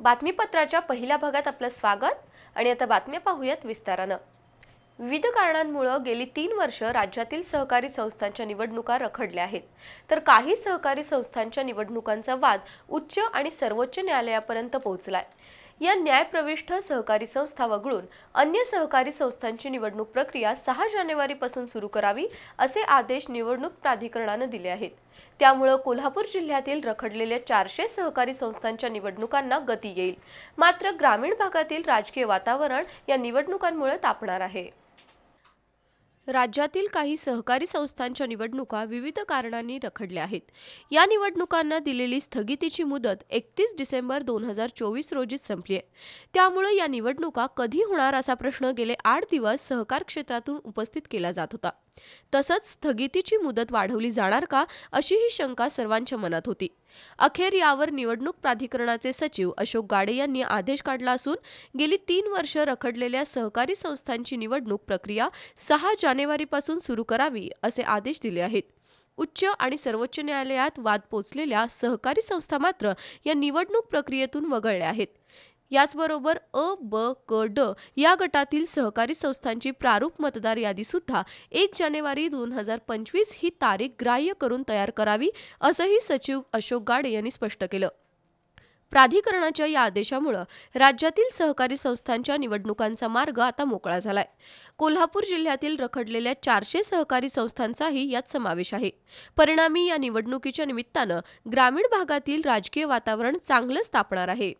बातमीपत्राच्या पहिल्या भागात आपलं स्वागत. आणि आता बातम्या पाहूयात विस्तारानं. विविध कारणांमुळं गेली तीन वर्ष राज्यातील सहकारी संस्थांच्या निवडणुका रखडल्या आहेत. तर काही सहकारी संस्थांच्या निवडणुकांचा वाद उच्च आणि सर्वोच्च न्यायालयापर्यंत पोहोचलाय. या न्यायप्रविष्ठ सहकारी संस्था वगळून अन्य सहकारी संस्थांची निवडणूक प्रक्रिया सहा जानेवारीपासून सुरू करावी असे आदेश निवडणूक प्राधिकरणानं दिले आहेत. त्यामुळं कोल्हापूर जिल्ह्यातील रखडलेल्या चारशे सहकारी संस्थांच्या निवडणुकांना गती येईल. मात्र ग्रामीण भागातील राजकीय वातावरण या निवडणुकांमुळे तापणार आहे. राज्यातील काही सहकारी संस्थांच्या निवडणुका विविध कारणांनी रखडल्या आहेत. या निवडणुकांना दिलेली स्थगितीची मुदत एकतीस डिसेंबर दोन हजार चोवीस रोजीच संपली आहे. त्यामुळे या निवडणुका कधी होणार असा प्रश्न गेले आठ दिवस सहकार क्षेत्रातून उपस्थित केला जात होता. तसंच स्थगितीची मुदत वाढवली जाणार का अशी ही शंका सर्वांच्या मनात होती. अखेर यावर निवडणूक प्राधिकरणाचे सचिव अशोक गाडे यांनी आदेश काढला असून गेली तीन वर्ष रखडलेल्या सहकारी संस्थांची निवडणूक प्रक्रिया सहा जानेवारीपासून सुरू करावी असे आदेश दिले आहेत. उच्च आणि सर्वोच्च न्यायालयात वाद पोचलेल्या सहकारी संस्था मात्र या निवडणूक प्रक्रियेतून वगळल्या आहेत. याचबरोबर अ ब क ड या गटातील सहकारी संस्थांची प्रारूप मतदार यादी सुद्धा एक जानेवारी दोन हजार पंचवीस ही तारीख ग्राह्य करून तयार करावी असंही सचिव अशोक गाडे यांनी स्पष्ट केलं. प्राधिकरणाच्या या आदेशामुळं राज्यातील सहकारी संस्थांच्या निवडणुकांचा मार्ग आता मोकळा झालाय. कोल्हापूर जिल्ह्यातील रखडलेल्या चारशे सहकारी संस्थांचाही यात समावेश आहे. परिणामी या निवडणुकीच्या निमित्तानं ग्रामीण भागातील राजकीय वातावरण चांगलंच तापणार आहे.